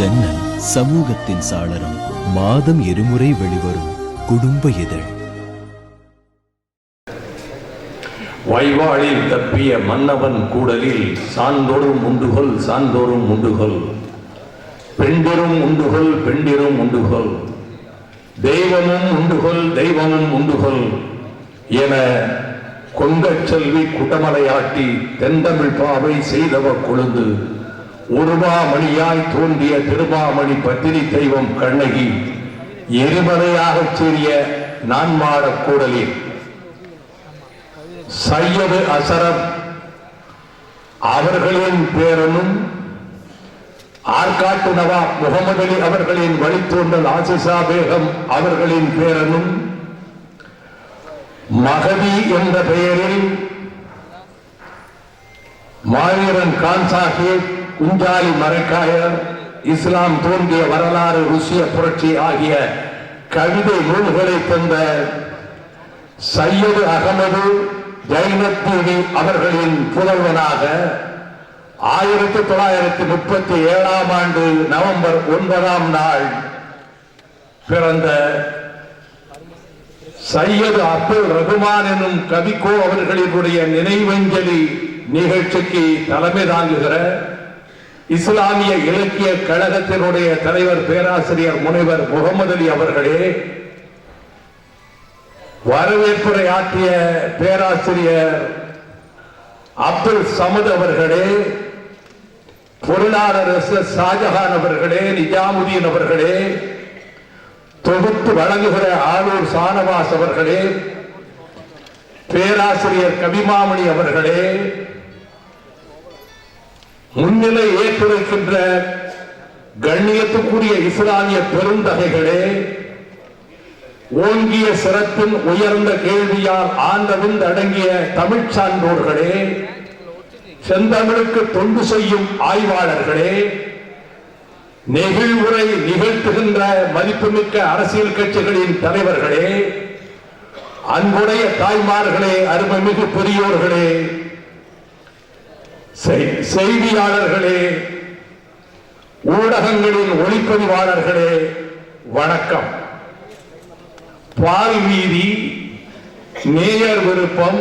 ஜன்னல் சமூகத்தின் சாளரம் மாதம் இருமுறை வெளிவரும் குடும்ப இதழ். வைவாளில் தப்பிய மன்னவன் கூடலில் சான்றோரும் உண்டுகொள் சான்றோரும் உண்டுகொள். பெண்டிரும் உண்டுகொள் பெண்டிரும் உண்டுகொள். தெய்வமும் உண்டுகொள் தெய்வமும் உண்டுகொள் என கொங்கச் செல்வி குட்டமலையாட்டி தென்தமிழ் பாவை செய்தவ கொழுந்து. உருவாமணியாய் தோன்றிய திருமாமணி பத்திரி தெய்வம் கண்ணகி எரிமலையாகச் சீறிய நான்மாடக் கூடலில் சையது அசரம் அவர்களின் பேரனும் ஆற்காட்டு நவாப் முகமது அலி அவர்களின் வழித்தோன்றல் ஆசிசா பேகம் அவர்களின் பேரனும் மகதி என்ற பெயரில் மாவீரன் கான் சாஹிப் உஞ்சாலி மரைக்காயர் இஸ்லாம் தோன்றிய வரலாறு ருசிய புரட்சி ஆகிய கவிதை நூல்களை தந்த சையது அகமது ஜைனத்தீவி அவர்களின் புதல்வனாக ஆயிரத்தி தொள்ளாயிரத்தி முப்பத்தி ஏழாம் ஆண்டு நவம்பர் ஒன்பதாம் நாள் பிறந்த சையது அப்துல் ரகுமான் எனும் கவிக்கோ அவர்களினுடைய நினைவஞ்சலி நிகழ்ச்சிக்கு தலைமை தாங்குகிற இஸ்லாமிய இலக்கிய கழகத்தினுடைய தலைவர் பேராசிரியர் முனைவர் முகமது அலி அவர்களே வரவேற்புரை ஆற்றிய பேராசிரியர் அப்துல் சமத் அவர்களே பொருளாளர் எஸ் எஸ் ஷாஜஹான் அவர்களே நிஜாமுதீன் அவர்களே தொகுத்து வழங்குகிற ஆளூர் சானவாஸ் அவர்களே பேராசிரியர் கவிமாமணி அவர்களே முன்னிலை ஏற்றிருக்கின்ற கண்ணியத்துக்குரிய இஸ்லாமிய பெருந்தகைகளே ஓங்கிய சிறப்பின் உயர்ந்த கேள்வியால் ஆண்டவிந்து அடங்கிய தமிழ் சான்றோர்களே செந்தமிழுக்கு தொண்டு செய்யும் ஆய்வாளர்களே நெகிழ்வுரை நிகழ்த்துகின்ற மதிப்புமிக்க அரசியல் கட்சிகளின் தலைவர்களே அன்புடைய தாய்மார்களே அருமைமிகு பெரியோர்களே செய்தியாளர்களே ஊடகங்களின் ஒளிப்பதிவாளர்களே வணக்கம். பால் வீதி நேயர் விருப்பம்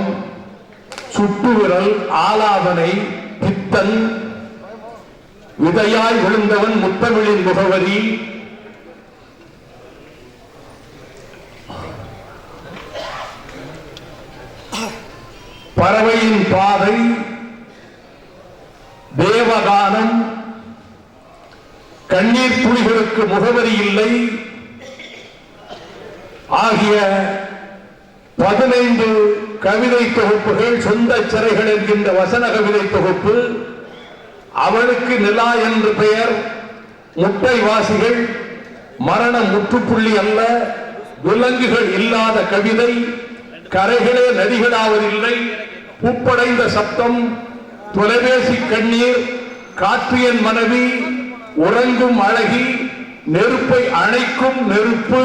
சுட்டுவிரல் ஆலாபனை பித்தன் விதையாய் விழுந்தவன் முத்தமிழின் முகவரி. பறவையின் பாதை தேவகானம் கண்ணீர் துளிகளுக்கு முகவரி இல்லை. ஆகிய பதினைந்து கவிதை தொகுப்புகள் சொந்த சிறைகள் என்கின்ற வசன கவிதை தொகுப்பு அவளுக்கு நிலா என்று பெயர் முட்டைவாசிகள் மரண முற்றுப்புள்ளி அல்ல விலங்குகள் இல்லாத கவிதை கரைகளே நதிகளாவதில்லை பூப்படைந்த சப்தம் தொலைபேசி கண்ணீர் காற்றியன் மனைவி உறங்கும் அழகி நெருப்பை அணைக்கும் நெருப்பு.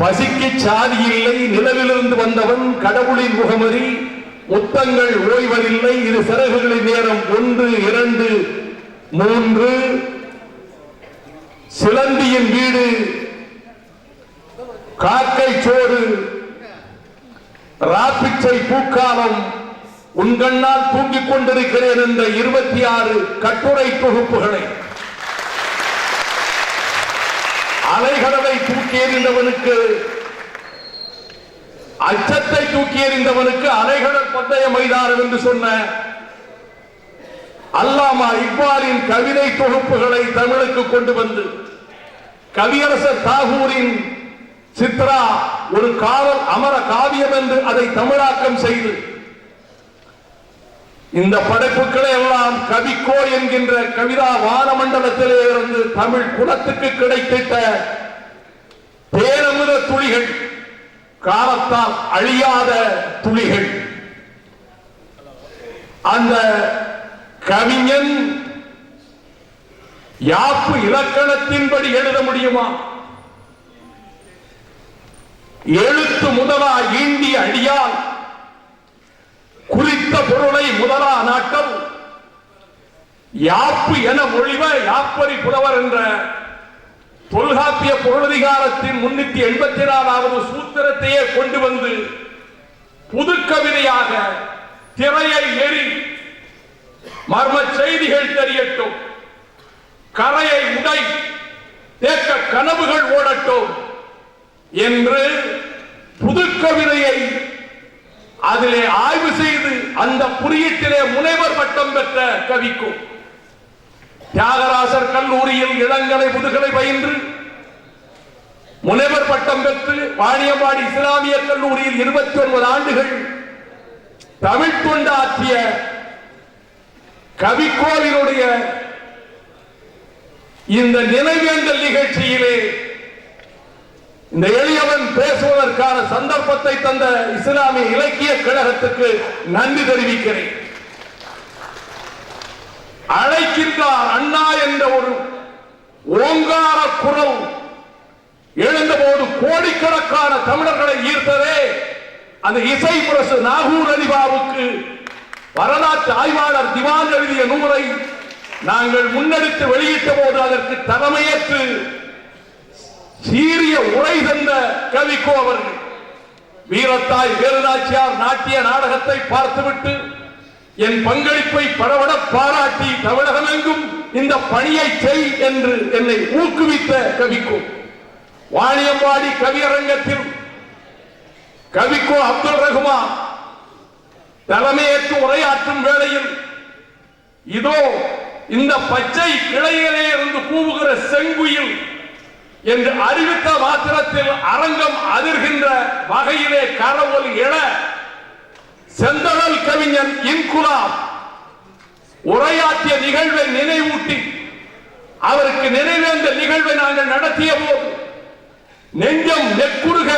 பசிக்கு சாதி இல்லை நிலவிலிருந்து வந்தவன் கடவுளின் முகமதி முத்தங்கள் ஓய்வதில்லை இது சிறகுகளின் நேரம் ஒன்று இரண்டு மூன்று. சிலந்தியின் வீடு காக்கை சோறு ராப்பிச்சை பூக்காலம். உங்கண்ணால் தூங்கிக் கொண்டிருக்கிறேன் என்ற இருபத்தி ஆறு கட்டுரை தொகுப்புகளை. அலைகடலை தூக்கி எறிந்தவனுக்கு அச்சத்தை தூக்கி எறிந்தவனுக்கு அலைகடல் பந்தய மைதானம் என்று சொன்ன அல்லாமா இக்பாலின் கவிதை தொகுப்புகளை தமிழுக்கு கொண்டு வந்து கவியரசர் தாகூரின் சித்ரா ஒரு காவல் அமர காவியம் என்று அதை தமிழாக்கம் செய்து இந்த படைப்புகளை எல்லாம் கவிக்கோ என்கின்ற கவிதா வானமண்டலத்திலே இருந்து தமிழ் குலத்துக்கு கிடைத்திட்ட பேரமுத துளிகள் காலத்தால் அழியாத துளிகள். அந்த கவிஞன் யாப்பு இலக்கணத்தின்படி எழுத முடியுமா? எழுத்து முதலா ஈண்டி அடியால் கருணை முதலா நாட்டம். யாப்பு என மொழிவ யாப்பரி புலவர் என்ற தொல்காப்பிய பொருளதிகாரத்தின் முன்னூத்தி எண்பத்தி நாலாவது சூத்திரத்தையே கொண்டு வந்து புது கவிதையாக திரையை எரி மர்ம செய்திகள் தெரியட்டும். கரையை உடை தேக்க கனவுகள் ஓடட்டும். என்று புது கவிதையை அதிலே ஆய்வு செய்து அந்த புரியத்திலே முனைவர் பட்டம் பெற்ற கவிக்கும் தியாகராசர் கல்லூரியில் இளங்கலை முதுகலை பயின்று முனைவர் பட்டம் பெற்று வாணியம்பாடி இஸ்லாமிய கல்லூரியில் இருபத்தி ஒன்பது ஆண்டுகள் தமிழ் தொண்டாற்றிய கவிக்கோவிலுடைய இந்த நினைவேந்தல் நிகழ்ச்சியிலே இந்த எளியவன் பேசுவதற்கான சந்தர்ப்பத்தை தந்த இஸ்லாமிய இலக்கிய கழகத்துக்கு நன்றி தெரிவிக்கிறேன். அழைக்கின்றார் அண்ணா என்ற ஒரு ஓங்கார குரல் எழுந்தபோது கோடிக்கணக்கான தமிழர்களை ஈர்த்ததே அந்த இசை புரசு நாகூர் அலிபாவுக்கு வரலாற்று ஆய்வாளர் திவான் எழுதிய நூலை நாங்கள் முன்னெடுத்து வெளியிட்ட போது அதற்கு தலைமையேற்று சீரிய உரை தந்த கவிக்கோ அவர்கள் வீரத்தாய் வேலுநாச்சியார் நாட்டிய நாடகத்தை பார்த்துவிட்டு என் பங்களிப்பை பரவட பாராட்டி தமிழகமெங்கும் இந்த பணியை செய் என்று என்னை ஊக்குவித்த கவிக்கோ. வாணியம்பாடி கவியரங்கத்தில் கவிக்கோ அப்துல் ரகுமான் தலைமையேற்று உரையாற்றும் வேளையில் இதோ இந்த பச்சை கிளையிலே இருந்து கூவுகிற செங்குயில் என்று அறிவித்த மாத்திரத்தில் அரங்கம் அதிர்கின்ற வகையிலே கரவொலி எழ செந்தழல் கவிஞன் இன்குலாம் உரையாற்றிய நிகழ்வை நினைவூட்டி அவருக்கு நினைவேந்த நிகழ்வை நாங்கள் நடத்திய போது நெஞ்சம் நெக்குருக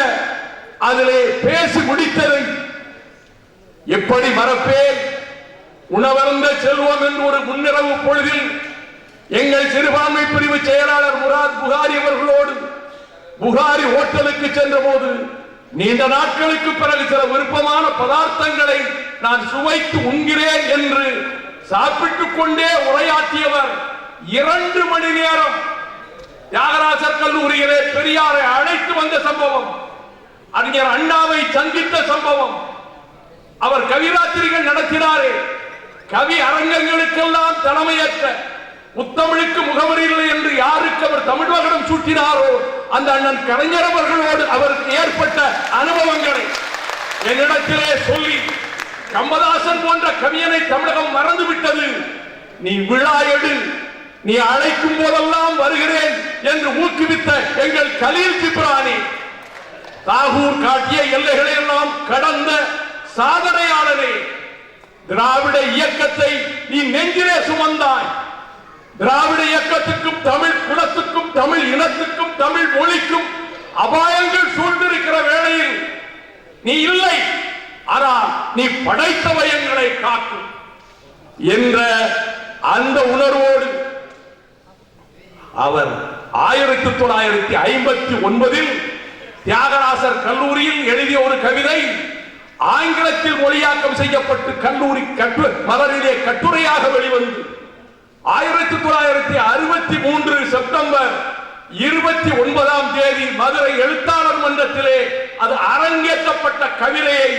அதிலே பேசி முடித்ததை. எப்படி மறப்பேன். உணவருந்த செல்வம் என்று ஒரு முன்னிரவு பொழுதில் எங்கள் சிறுபான்மை பிரிவு செயலாளர் முராத் புகாரி அவர்களோடு புகாரி ஹோட்டலுக்கு சென்ற போது நீண்ட நாட்களுக்கு பிறகு சில விருப்பமான பதார்த்தங்களை நான் சுவைத்து உண்கிறேன் என்று சாப்பிட்டுக் கொண்டே உரையாற்றியவர் இரண்டு மணி நேரம். தியாகராசர் கல்லூரியிலே பெரியாரை அழைத்து வந்த சம்பவம் அறிஞர் அண்ணாவை சந்தித்த சம்பவம். அவர் கவிராத்திரிகள் நடத்தினாரே. கவி அரங்கங்களுக்கெல்லாம் தலைமையற்ற முத்தமிழுக்கு முகவரி இல்லை என்று யாருக்கு அவர் தமிழ் மகனம் சூட்டினாரோ அந்த அண்ணன் கலைஞர் அவர்களோடு அவருக்கு ஏற்பட்ட அனுபவங்களை என்னிடத்திலே சொல்லி கம்பதாசன் போன்ற கவியனை தமிழகம் மறந்து விட்டது நீ விழா எடு நீ அழைக்கும் போதெல்லாம் வருகிறேன் என்று ஊக்குவித்த எங்கள் கலீல் ஜிப்ரானி தாகூர் காட்டிய எல்லைகளை எல்லாம் கடந்த சாதனையாளனே. திராவிட இயக்கத்தை நீ நெஞ்சிலே சுமந்தாய். திராவிட இயக்கத்துக்கும் தமிழ் குலத்துக்கும் தமிழ் இனத்துக்கும் தமிழ் மொழிக்கும் அபாயங்கள் சூழ்ந்திருக்கிற வேளையில் நீ இல்லை. ஆனால் நீ படைத்தவயங்களை காக்கும் என்ற அந்த உணர்வோடு அவர் ஆயிரத்தி தொள்ளாயிரத்தி ஐம்பத்தி ஒன்பதில் தியாகராசர் கல்லூரியில் எழுதிய ஒரு கவிதை ஆங்கிலத்தில் மொழியாக்கம் செய்யப்பட்டு கல்லூரி கட்டு மலரிலே கட்டுரையாக வெளிவந்து ஆயிரத்தி தொள்ளாயிரத்தி அறுபத்தி மூன்று செப்டம்பர் இருபத்தி ஒன்பதாம் தேதி மதுரை எழுத்தாளர் மன்றத்திலே அது அரங்கேற்றப்பட்ட கவிதையை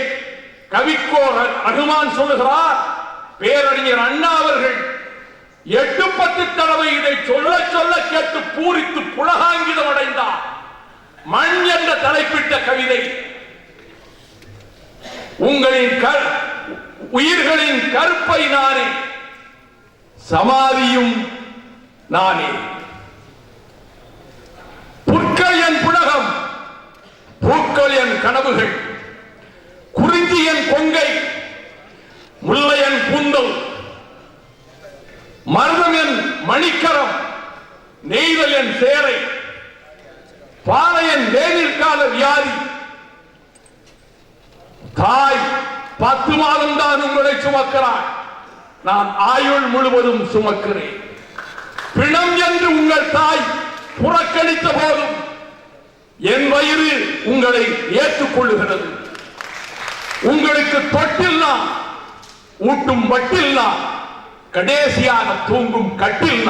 கவிக்கோ அனுமான் ரகுமான் சொல்லுகிறார். பேரறிஞர் அண்ணா அவர்கள் எட்டு பத்து தடவை இதை சொல்ல சொல்ல கேட்டு பூரித்து புலகாங்கிதம் அடைந்தார். மண் என்ற தலைப்பிட்ட கவிதை. உங்களின் உயிர்களின் கருப்பை நானே சமாதியும் நானே. புற்கள் என் புலகம் பூக்கள் என் கனவுகள் குறிஞ்சி என் கொங்கை முல்லை என் கூந்தல் மருதம் என் மணிக்கரம் நெய்தல் என் சேரை பாளையன் வேனில் கால வியாதி. தாய் பத்து மாதம் தான் உங்களை சுமக்கிறான் நான் ஆயுள் முழுவதும் சுமக்கிறேன். பிணம் என்று உங்கள் தாய் புறக்கணித்த போதும் என் வயிறு உங்களை ஏற்றுக்கொள்ளுகிறது. உங்களுக்கு தொட்டில்லா ஊட்டும் வட்டில்லா கடைசியாக தூங்கும் கட்டில்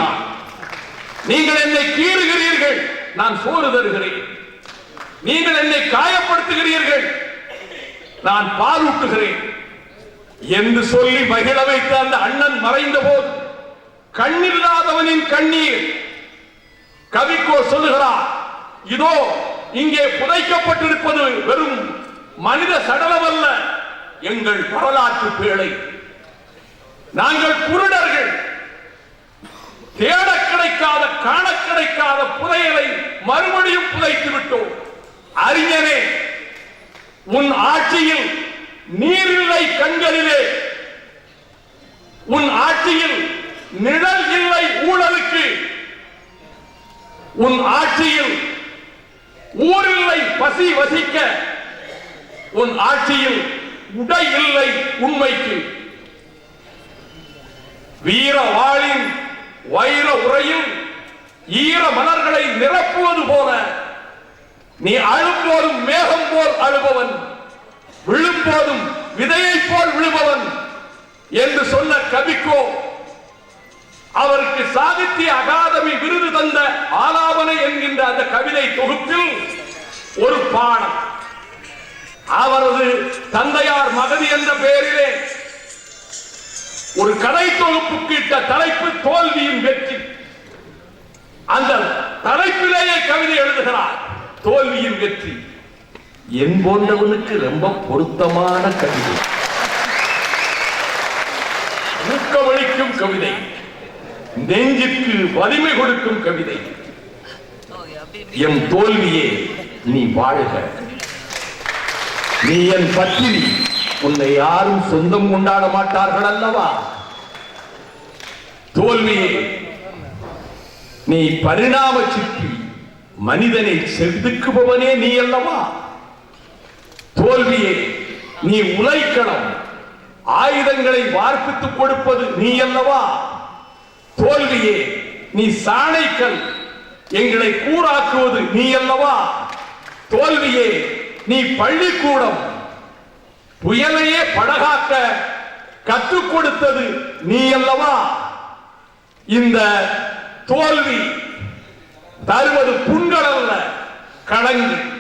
நீங்கள் என்னை கீறுகிறீர்கள் நான் சோறு தருகிறேன். நீங்கள் என்னை காயப்படுத்துகிறீர்கள் நான் பாலூட்டுகிறேன். என்று சொல்லி மகிழ வைத்த அந்த அண்ணன் மறைந்த போது கண்ணில்லாதவனின் கண்ணீர் கவிக்கோ சொல்லுகிறார் இதோ இங்கே புதைக்கப்பட்டிருப்பது வெறும் மனித சடலம் அல்ல எங்கள் வரலாற்று பேழை. நாங்கள் குருடர்கள். தேட கிடைக்காத காண கிடைக்காத புதையலை மறுபடியும் புதைத்து விட்டோம். அறிஞனே உன் ஆட்சியில் நீரில்லை கண்களிலே. உன் ஆட்சியில் நிழல் இல்லை ஊழலுக்கு. உன் ஆட்சியில் ஊரில்லை பசி வசிக்க. உன் ஆட்சியில் உடை இல்லை உண்மைக்கு. வீர வாளின் வைர உரையில் ஈர மலர்களை நிரப்புவது போல நீ அழும்போதும் மேகம் போல் அழுபவன். விழும்போதும் விதையைப் போல் விழுபவன் என்று சொன்ன கவிக்கோ அவருக்கு சாகித்ய அகாதமி விருது தந்த ஆலாபனை என்கின்ற அந்த கவிதை தொகுப்பில் ஒரு பாடம். அவரது தந்தையார் மகதி என்ற பெயரிலே ஒரு கதை தொகுப்புக்கு இட்ட தலைப்பு தோல்வியின் வெற்றி. அந்த தலைப்பிலேயே கவிதை எழுதுகிறார் தோல்வியின் வெற்றி. என் போன்றவனுக்கு ரொம்ப பொருத்தமான கவிதை. ஊக்கமளிக்கும் கவிதை. நெஞ்சிற்கு வலிமை கொடுக்கும் கவிதை. என் தோல்வியே நீ வாழ்க. நீ என் பத்திரி உன்னை யாரும் சொந்தம் கொண்டாட மாட்டார்கள் அல்லவா? தோல்வியே நீ பரிணாம சிற்பி. மனிதனை செதுக்குபவனே நீ அல்லவா? தோல்வியே. நீ உழைக்கணும். ஆயுதங்களை வார்ப்பித்துக் கொடுப்பது நீ அல்லவா? தோல்வியே. நீ சாணைக்கல். எங்களை கூறாக்குவது நீ அல்லவா? தோல்வியே. நீ பள்ளிக்கூடம். புயலையே படகாக்க கற்றுக் கொடுத்தது நீ அல்லவா? இந்த தோல்வி தருவது புண்கள் அல்ல கடங்கு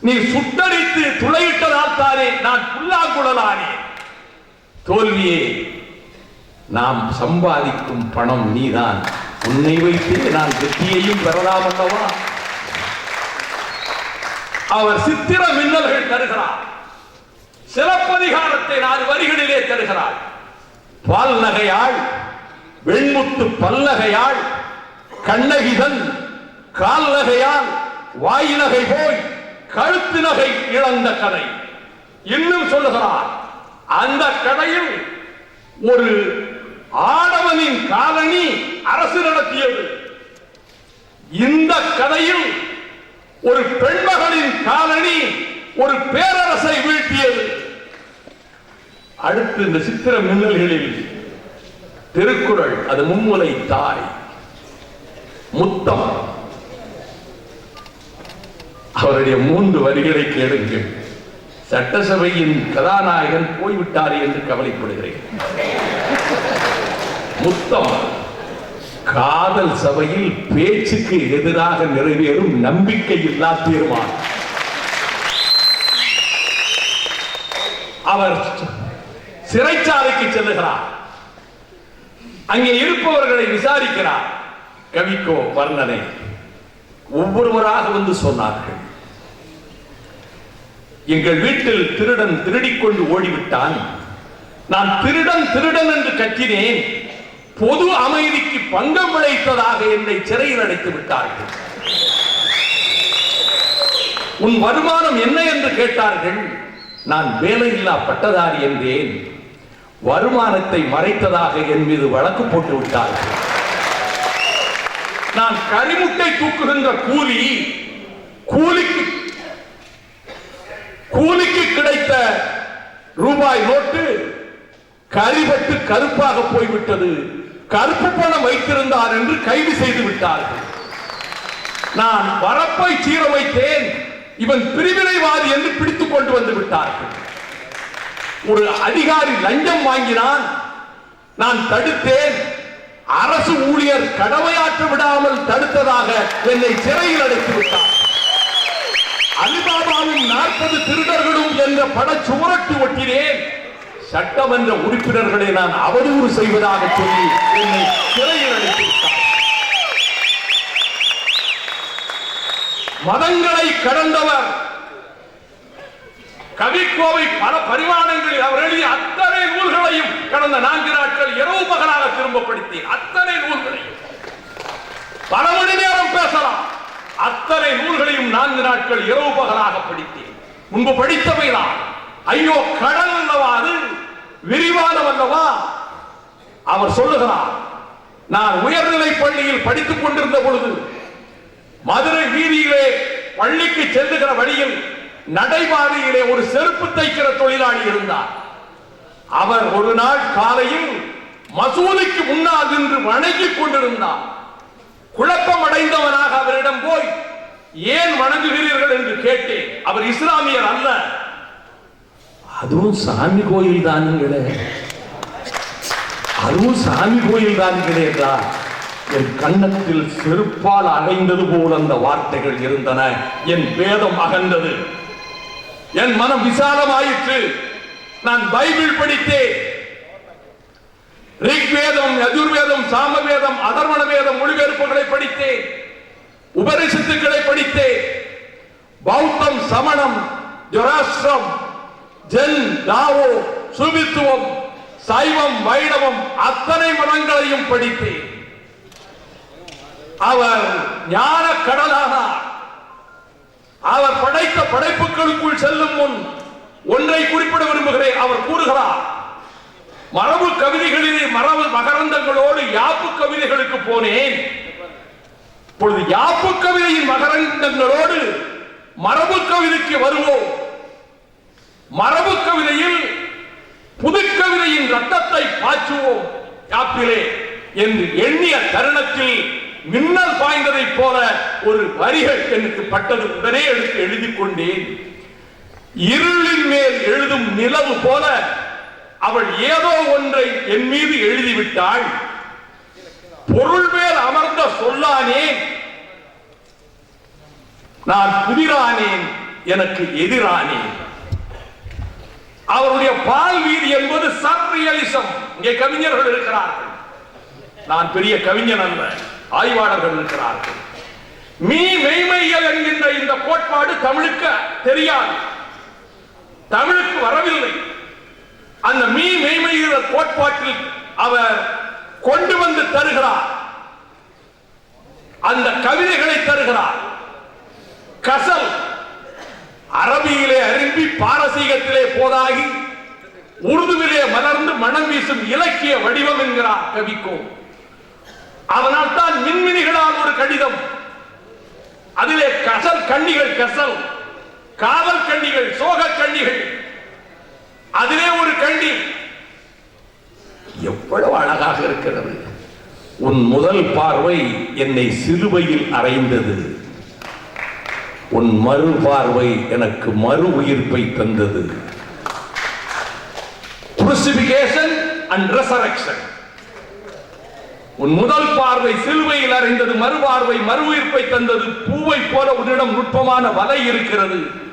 நீ சுட்டடித்து துளையிட்டதாத்தாரே நான் புல்லாங்குழலானேன் தோல்வியே நாம் சம்பாதிக்கும் பணம் நீதான். உன்னை வைத்து நான் வெற்றியையும் பெறலாம் அல்லவா? அவர் சித்திர மின்னல்கள் தருகிறார். சிலப்பதிகாரத்தை நான் வரிகளிலே தருகிறார். பால் நகையாள் வெண்முத்து பல்லகையாள் கண்ணகிதன் கால் நகையால் வாயிலகை போய் கழுத்து நகை இழந்த கதை. இன்னும் சொல்லுகிறார் அந்த கதையில் ஒரு ஆடவனின் காலனி அரசு நடத்தியது. இந்த கதையில் ஒரு பெண்மகளின் காலனி ஒரு பேரரசை வீழ்த்தியது. அடுத்து இந்த சித்திர மின்னல்களில் திருக்குறள் அது மும்முலை தாய். முத்தம். அவருடைய மூன்று வரிகளை கேளுங்கள் சட்டசபையின் கதாநாயகன் போய்விட்டார் என்று கவலைப்படுகிறேன். முத்தம் காதல் சபையில் பேச்சுக்கு எதிராக நிறைவேறும் நம்பிக்கை இல்லா தீர்மானம். அவர் சிறைச்சாலைக்கு செல்லுகிறார். அங்கே இருப்பவர்களை விசாரிக்கிறார். கவிக்கோ வர்ணனை. ஒவ்வொருவராக வந்து சொன்னார்கள். எங்கள் வீட்டில் திருடன் திருடிக்கொண்டு ஓடிவிட்டான். நான் திருடன் திருடன் என்று கத்தினேன். பொது அமைதிக்கு பங்கம் விளைத்ததாக என்னை சிறையில் அடைத்து விட்டார்கள். உன் வருமானம் என்ன என்று கேட்டார்கள். நான் வேலையில்லா பட்டதாரி என்றேன். வருமானத்தை மறைத்ததாக என் மீது வழக்கு போட்டு விட்டார்கள். நான் கரிமுட்டை தூக்குகின்ற கூலி கூலிக்கு கூலிக்கு கிடைத்த ரூபாய் நோட்டு கரிபட்டு கருப்பாக போய்விட்டது. கருப்பு பணம் வைத்திருந்தார் என்று கைது செய்து விட்டார்கள். நான் வரப்பை சீரமைத்தேன். இவன் பிரிவினைவாதி என்று பிடித்துக் கொண்டு வந்து விட்டார்கள். ஒரு அதிகாரி லஞ்சம் வாங்கினான். நான் தடுத்தேன். அரசு ஊழியர் கடமையாற்ற விடாமல் தடுத்ததாக என்னை சிறையில் அடைத்து விட்டார். அலிபாபாவின் நாற்பது திருடர்களும் என்ற பட சுவரட்டு ஒட்டினேன். சட்டமன்ற உறுப்பினர்களை நான் அவதூறு செய்வதாக சொல்லி என்னை சிறையில் அடைத்துவிட்டார். மதங்களை கடந்தவர் கவிக்கோவை பல பரிமாணங்களில் அவர் எழுதிய அத்தனை நூல்களையும் கடந்த நான்கு நாட்கள் இரவு பகலாக திரும்ப படித்தேன் அத்தனை நூல்களையும். பல மணி நேரம் பேசலாம். அத்தனை நூல்களையும் நான்கு நாட்கள் இரவு பகலாக படித்தேன். முன்பு படித்தவைதான். ஐயோ கடல் அல்லவா அது? விரிவானம் அல்லவா? அவர் சொல்லுகிறார் நான் உயர்நிலை பள்ளியில் படித்துக் கொண்டிருந்த பொழுது மதுரை வீதியிலே பள்ளிக்கு செல்லுகிற வழியில் நடைபாதையிலே ஒரு செருப்பு தைக்கிற தொழிலாளி இருந்தார். அவர் ஒரு நாள் காலையில் மசூதிக்கு முன்னால் நின்று வணங்கிக் கொண்டிருந்தார். குழப்பம் அடைந்தவனாக அவரிடம் போய் ஏன் வணங்குகிறீர்கள் என்று கேட்டேன். அவர் இஸ்லாமியர் அல்ல. அதுவும் சாமி கோயில் தானுங்களே அதுவும் சாமி கோயில் தானுங்களே என் கண்ணத்தில் செருப்பால் அடைந்தது போல் அந்த வார்த்தைகள் இருந்தன. என் வேதம் அகன்றது. என் மனம் விசாலமாயிற்று. நான் பைபிள் படித்தேன். ரிக்வேதம் யஜுர்வேதம் சாமவேதம் அதர்வண வேதம் மொழிபெயர்ப்புகளை படித்தேன். உபரிசத்துக்களை படித்தேன் பௌத்தம் சமணம் ஜொராஸ்திரம் ஜென் தாவோ சுமித்துவம் சைவம் வைணவம் அத்தனை மதங்களையும் படித்தேன் அவர் ஞான கடலானார். அவர் படைத்த படைப்புகளுக்குள் செல்லும் முன் ஒன்றை குறிப்பிட விரும்புகிறேன். அவர் கூறுகிறார் மரபு கவிதைகளிலே மரபு மகரந்தங்களோடு யாப்பு கவிதைகளுக்கு போனேன். இப்பொழுது யாப்பு கவிதையின் மகரந்தங்களோடு மரபு கவிதைக்கு வருவோம். மரபு கவிதையில் புதுக்கவிதையின் ரத்தத்தை பாய்ச்சுவோம். யாப்பிலே என்று எண்ணிய தருணத்தில் மின்னல் பாய்ந்ததை போல ஒரு வரிகள் எனக்கு பட்டது. உடனே எடுத்து எழுதி கொண்டேன். இருளின் மேல் எழுதும் நிலவு போல அவள் ஏதோ ஒன்றை என் மீது எழுதிவிட்டாள். பொருள் மேல் அமர்ந்த சொல்லானேன் நான் புதிரானேன் எனக்கு எதிரானேன். அவருடைய பால் வீதி என்பது சர்ரியலிசம் இங்கே கவிஞர்கள் இருக்கிறார்கள். நான் பெரிய கவிஞன் அல்ல ஆய்வாளர்கள் இருக்கிறார்கள். மீ மெய்மையல் என்கின்ற இந்த கோட்பாடு தமிழுக்கு தெரியாது. தமிழுக்கு வரவில்லை. அந்த மீ மெய்மையியல் கோட்பாட்டில் அவர் கொண்டு வந்து தருகிறார். அந்த கவிதைகளை தருகிறார். கசல் அரபியிலே அரும்பி பாரசீகத்திலே போதாகி உருதுவிலே மலர்ந்து மனம் வீசும் இலக்கிய வடிவம் என்கிறார் கவிக்கோ. அதனால் தான் மின்மினிகளால் ஒரு கடிதம். அதிலே கசல் கண்ணிகள் கசல் காதல் கண்ணிகள் சோக கண்ணிகள். அதிலே ஒரு கண்ணி எவ்வளவு அழகாக இருக்கிறது. உன் முதல் பார்வை என்னை சிலுவையில் அறைந்தது. உன் மறு பார்வை எனக்கு மறு உயிர்ப்பை தந்தது. Crucifixion and உன் முதல் பார்வை சிலுவையில் அறைந்தது மறுபார்வை மறு உயிர்ப்பை தந்தது. பூவை போல உன்னிடம் நுட்பமான வலை இருக்கிறது.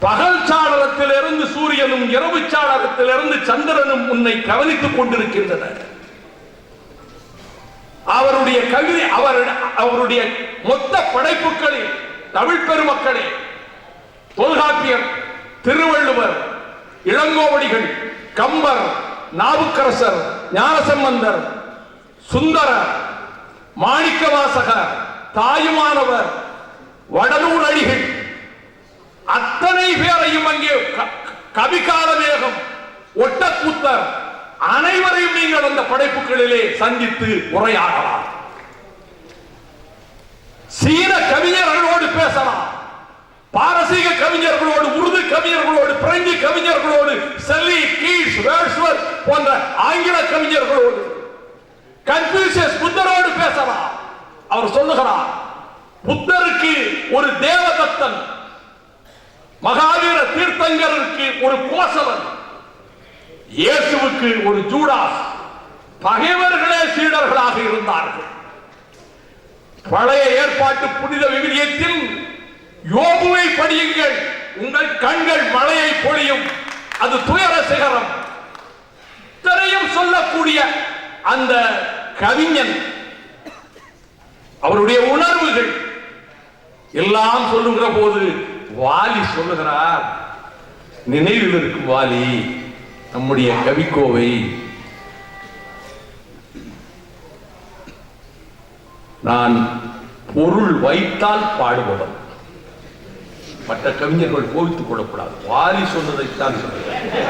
பகல் சாளரத்திலிருந்து சூரியனும் இரவு சாளரத்திலிருந்து சந்திரனும் உன்னை கவனித்துக் கொண்டிருக்கின்றனர் அவருடைய கவிதை அவர் அவருடைய மொத்த படைப்புகளில் தமிழ் பெருமக்களே தொல்காப்பியர் திருவள்ளுவர் இளங்கோவடிகள் கம்பர் நாவுக்கரசர் ஞானசம்பந்தர் சுந்தரர் மாணிக்கவாசகர் தாயுமானவர் வடலூர் அடிகள் அத்தனை பேரையும் அங்கே க- கவிகால வேகம் ஒட்டக்கூத்தர் அனைவரையும் நீங்கள் அந்த படைப்புகளிலே சந்தித்து உரையாடலாம். சீன கவிஞர்களோடு பேசலாம். பாரசீக கவிஞர்களோடு உருது கவிஞர்களோடு பிரெஞ்சு கவிஞர்களோடு செல்லி கீஷ் வேஷ்வர் போன்ற ஆங்கில கவிஞர்களோடு கன்ஃபியூசியஸ் புத்தரோடு பேசலாம். அவர் சொல்லுகிறார் புத்தருக்கு ஒரு தேவதத்தன் மகாவீர தீர்த்தங்கருக்கு ஒரு கோசலன் இயேசுவுக்கு ஒரு ஜூடாஸ். பகைவர்களே சீடர்களாக இருந்தார்கள். பழைய ஏற்பாட்டு புனித விவிலியத்தில் யோபுவை படியுங்கள். உங்கள் கண்கள் மழையை பொழியும். அது துயர சிகரம். திரையும் சொல்லக்கூடிய அந்த கவிஞன் அவருடைய உணர்வுகள் எல்லாம் சொல்லுகிற போது வாலி சொல்லுகிறார். நினைவில் இருக்கும் வாலி நம்முடைய கவிக்கோவை. நான் பொருள் வைத்தால் பாடுபடும். மற்ற கவிஞர்கள் கோவித்துக் கொள்ளக்கூடாது. வாலி சொன்னதைத்தான் சொல்லுகிறேன்.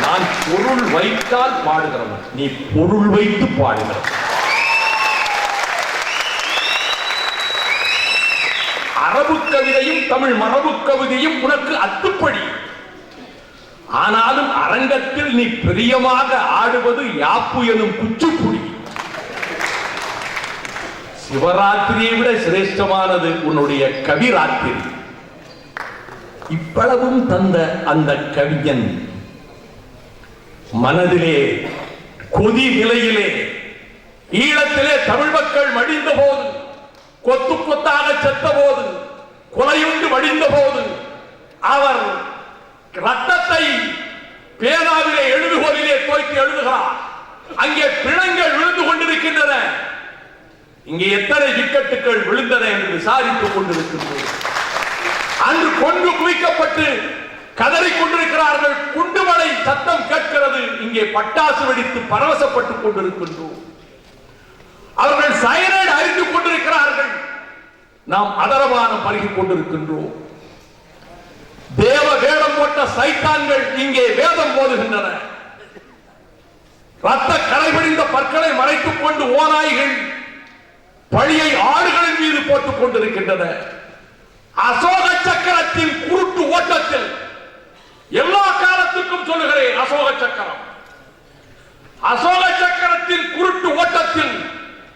நான் பொருள் வைத்தால் பாடுகிறவன். நீ பொருள் வைத்து பாடுகிறவன். அரபு கவிதையும் தமிழ் மரபு கவிதையும் உனக்கு அத்துப்படி. ஆனாலும் அரங்கத்தில் நீ பிரியமாக ஆடுவது யாப்பு எனும் குச்சிப்புடி. சிவராத்திரியை விட சிரேஷ்டமானது உன்னுடைய கவிராத்திரி. இவ்வளவும் தந்த அந்த கவிஞன் மனதிலே கொதி நிலையிலே ஈழத்திலே தமிழ் மக்கள் மடிந்த போது கொத்து கொத்தாக செத்த போது கொலையுண்டு வடிந்த போது அவர் ரத்தத்தை பேனாவிலே எழுதுகோலிலே தோய்த்து எழுதுகிறார். அங்கே பிணங்கள் விழுந்து கொண்டிருக்கின்றன. இங்கே எத்தனை விக்கெட்டுகள் விழுந்தன என்று விசாரித்துக் கொண்டிருக்கின்றோம். அன்று கொண்டு குவிக்கப்பட்டு கதறிக் கொண்டிருக்கிறார்கள். குண்டுமலை சத்தம் கேட்கிறது. இங்கே பட்டாசு வெடித்து பரவசப்பட்டுக் கொண்டிருக்கின்றோம். அவர்கள் சயனைடு அறிந்து நாம் அதரவானம் பருகிக் கொண்டிருக்கின்றோம். தேவ வேடம் போட்ட சைத்தான்கள் இங்கே வேதம் போதுகின்றன. ரத்த கரைபடிந்த பற்களை மறைத்துக் கொண்டு ஓநாய்கள் பழியை ஆடுகளின் மீது போட்டுக் கொண்டிருக்கின்றன. அசோக சக்கரத்தின் குருட்டு ஓட்டத்தில் எல்லா காலத்துக்கும் சொல்லுகிறேன் அசோக சக்கரம். அசோக சக்கரத்தின் குருட்டு ஓட்டத்தில்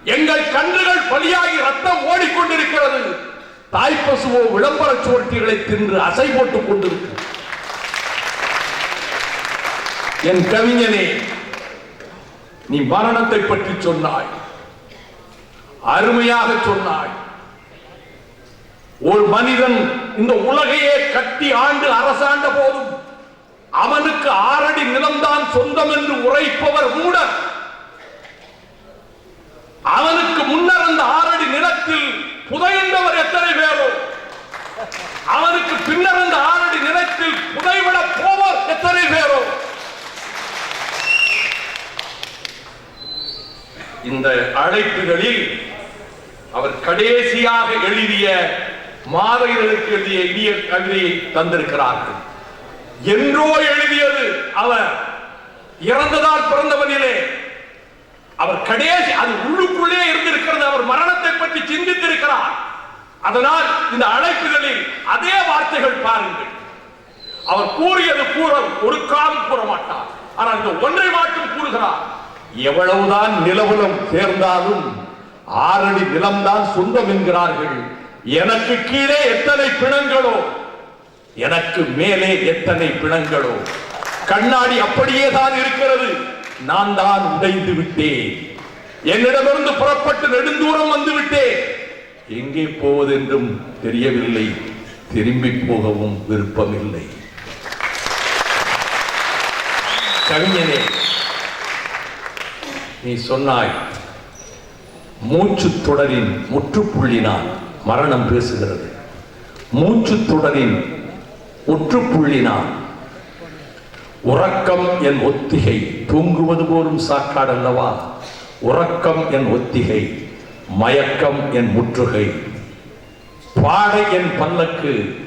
எங்கள் கன்றுகள் பலியாகி ரத்தம் ஓடிக்கொண்டிருக்கிறது. தாய் பசுவோ விளம்பர சுவட்டிகளை தின்று அசை போட்டுக் கொண்டிருக்கிறது. என் கவிஞனே நீ மரணத்தை பற்றி சொன்னாய். அருமையாக சொன்னாய். ஒரு மனிதன் இந்த உலகையே கட்டி ஆண்டு அரசாண்ட போதும். அவனுக்கு ஆறடி நிலம்தான் சொந்தம் என்று உரைப்பவர் மூட அவனுக்கு முன்னர் அந்த ஆறடி நிலத்தில் புதைந்தவர் எத்தனை பேரோ? அவனுக்கு பின்னர் அந்த ஆறடி நிலத்தில் புதைவிட போவர் எத்தனை பேரோ? இந்த அழைப்புகளில் அவர் கடைசியாக எழுதிய மாத எழுதிய இனிய கவிதையை தந்திருக்கிறார்கள். என்றோ எழுதியது அவர். இறந்ததால் பிறந்தவனிலே அவர் கடைசி அது உள்ளுக்குள்ளே இருந்திருக்கிறது. அவர் மரணத்தை பற்றி சிந்தித்திருக்கிறார். அதனால் இந்த அழைப்புகளில் அதே வார்த்தைகள் பாருங்கள். அவர் கூறியது கூற ஒரு காலம் கூற மாட்டார். ஆனால் இந்த ஒன்றை மட்டும் கூறுகிறார். எவ்வளவுதான் நிலவுலம் சேர்ந்தாலும் ஆறடி நிலம்தான் சொந்தம் என்கிறார்கள். எனக்கு கீழே எத்தனை பிணங்களோ எனக்கு மேலே எத்தனை பிணங்களோ. கண்ணாடி அப்படியே தான் இருக்கிறது. நான் தான் உடைந்து விட்டேன். என்னிடமிருந்து புறப்பட்டு நெடுந்தூரம் வந்து விட்டேன். எங்கே போவதென்றும் தெரியவில்லை. திரும்பி போகவும் விருப்பமில்லை. கவிஞனே நீ சொன்னாய் மூச்சு தொடரின் முற்றுப்புள்ளினால் மரணம் பேசுகிறது. மூச்சு தொடரின் முற்றுப்புள்ளினால் உறக்கம் என் ஒத்திகை. தூங்குவது போலும் சாக்காடல்லவா? உறக்கம் என் ஒத்திகை. மயக்கம் என் முற்றுகை. பாடை என் பல்லக்கு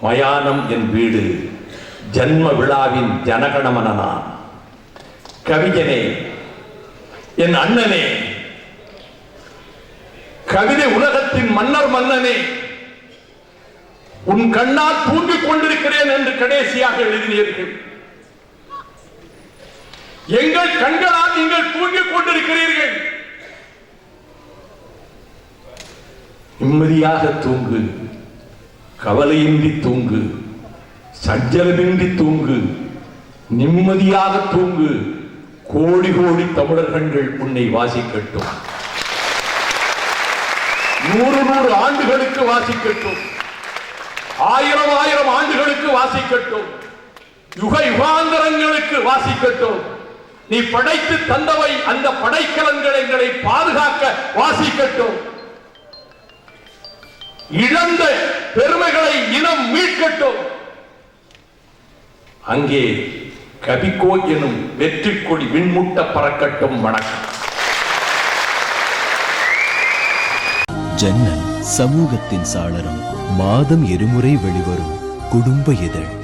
மயானம் என் வீடு. ஜன்ம விழாவின் ஜனகணமன நான் கவிஞனே என் அண்ணனே. கவிதை உலகத்தின் மன்னர் மன்னனே. உன் கண்ணால் தூங்கிக் கொண்டிருக்கிறேன் என்று கடைசியாக எழுதினீர்கள். எங்கள் கண்களால் நீங்கள் தூங்கிக் கொண்டிருக்கிறீர்கள். நிம்மதியாக தூங்கு. கவலையின்றி தூங்கு. சஞ்சலமின்றி தூங்கு. நிம்மதியாக தூங்கு. கோடி கோடி தமிழர் கண்கள் உன்னை வாசிக்கட்டும். நூறு நூறு ஆண்டுகளுக்கு வாசிக்கட்டும். ஆயிரம் ஆயிரம் ஆண்டுகளுக்கு வாசிக்கட்டும். யுக யுகாந்தரங்களுக்கு வாசிக்கட்டும். நீ படைத்து தந்தவை அந்த படைக்கலன்களை எங்களை பாதுகாக்க வாசிக்கட்டும். இழந்த பெருமைகளை இனம் மீட்கட்டும். அங்கே கபிகோ எனும் வெற்றி கொடி விண்முட்ட பறக்கட்டும். வணக்கம். ஜன்னல் சமூகத்தின் சாளரம் மாதம் இருமுறை வெளிவரும் குடும்ப இதழ்.